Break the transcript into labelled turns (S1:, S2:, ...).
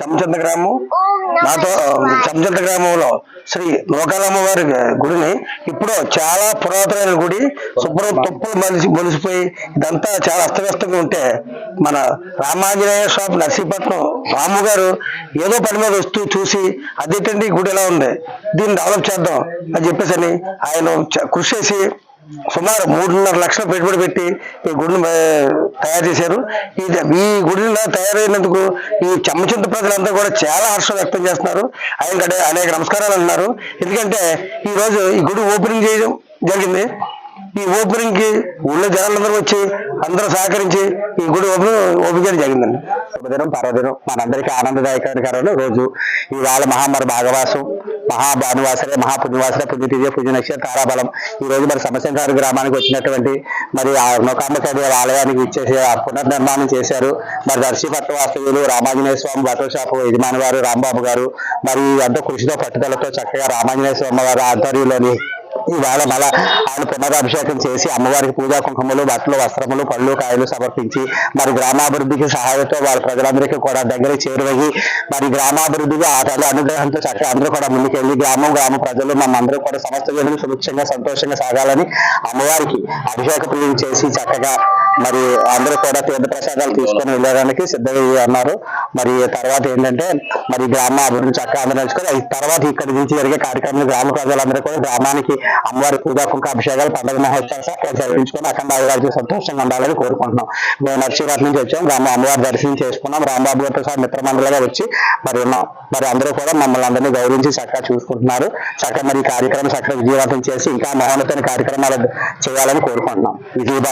S1: చమచంద గ్రామం నాతో చమచంద గ్రామంలో శ్రీ నూకాలమ్మ వారి గుడిని ఇప్పుడు చాలా పురాతనమైన గుడి శుభ్రం తుప్పలు మలిసి మొలిసిపోయి ఇదంతా చాలా అస్తవ్యస్తంగా ఉంటే మన రామాంజనేయ స్వామి నర్సీపట్నం రాము గారు ఏదో పని మీద వస్తూ చూసి అదేంటండి గుడి ఎలా ఉంది? దీన్ని డెవలప్ చేద్దాం అని చెప్పేసి అని ఆయన కృషి చేసి సుమారు మూడున్నర లక్షలు పెట్టుబడి పెట్టి ఈ గుడిని తయారు చేశారు. ఇది ఈ గుడిని తయారైనందుకు ఈ చెమ్మచింత ప్రజలంతా కూడా చాలా హర్షం వ్యక్తం చేస్తున్నారు. ఆయన అనేక నమస్కారాలు అన్నారు ఎందుకంటే ఈ రోజు ఈ గుడి ఓపెనింగ్ చేయడం జరిగింది. ఈ ఓపెనింగ్కి ఊళ్ళో జనాలందరూ వచ్చి అందరూ సహకరించి ఈ గుడి ఓపెన్ ఓపెన్ జరిగిందండి. శుభదినం పర్వదినం. మనందరికీ ఆనందదాయకరమైన రోజు ఇవాళ మహామర భాగవాసం మహాభానువాసరే మహాపుణ్యవాసరే పుణ్యతిథి పుణ్య నక్షత్ర తారాబలం. ఈ రోజు మరి సమశంకారు గ్రామానికి వచ్చినటువంటి మరి ఆ నౌకాంబ ఆలయానికి ఇచ్చేసి ఆ పునర్నిర్మాణం చేశారు. మరి దర్శి వాస్తవ్యులు రామాంజనేయ స్వామి బట్టల షాపు యజమాని గారు రాంబాబు గారు మరి ఎంతో కృషితో పట్టుదలతో చక్కగా రామాంజనేయ స్వామి వారి ఆధ్వర్యంలోని ఇవాళ మళ్ళా ఆయన పునరాభిషేకం చేసి అమ్మవారికి పూజా కుంకుమలు బట్టలు వస్త్రములు పళ్ళు కాయలు సమర్పించి మరి గ్రామాభివృద్ధికి సహాయంతో వాళ్ళ ప్రజలందరికీ కూడా దగ్గర చేరువయ్యి మరి గ్రామాభివృద్ధికి ఆ తల్లి అనుగ్రహంతో చక్కగా అందరూ కూడా ముందుకెళ్ళి గ్రామం గ్రామ ప్రజలు మమ్మందరూ కూడా సమస్త జనులు సుభిక్షంగా సంతోషంగా సాగాలని అమ్మవారికి అభిషేక పూజలు చేసి చక్కగా మరి అందరూ కూడా తీర్థ ప్రసాదాలు తీసుకొని వెళ్ళడానికి సిద్ధమయ్యి అన్నారు మరి తర్వాత ఏంటంటే మరి గ్రామ అభివృద్ధి చక్కగా అందరించుకొని తర్వాత ఇక్కడి నుంచి జరిగే కార్యక్రమం గ్రామ ప్రజలందరూ కూడా గ్రామానికి అమ్మవారి పూజా కుంక అభిషేకాలు పండుగ మహోత్సవాలు జరిపించుకొని అఖండ ఆయురాజు సంతోషంగా ఉండాలని కోరుకుంటున్నాం. మేము నర్సీపట్నం నుంచి వచ్చాం గ్రామ అమ్మవారి దర్శనం చేసుకున్నాం. రాంబాబు గారితో సహా మిత్రమండలిగా వచ్చి మరి ఉన్నాం. మరి అందరూ కూడా మమ్మల్ని అందరినీ గౌరవించి చక్కగా చూసుకుంటున్నారు. చక్కగా మరి కార్యక్రమం చక్కగా విజయవంతం చేసి ఇంకా మహోన్నతమైన కార్యక్రమాలు చేయాలని కోరుకుంటున్నాం. విజయబాబు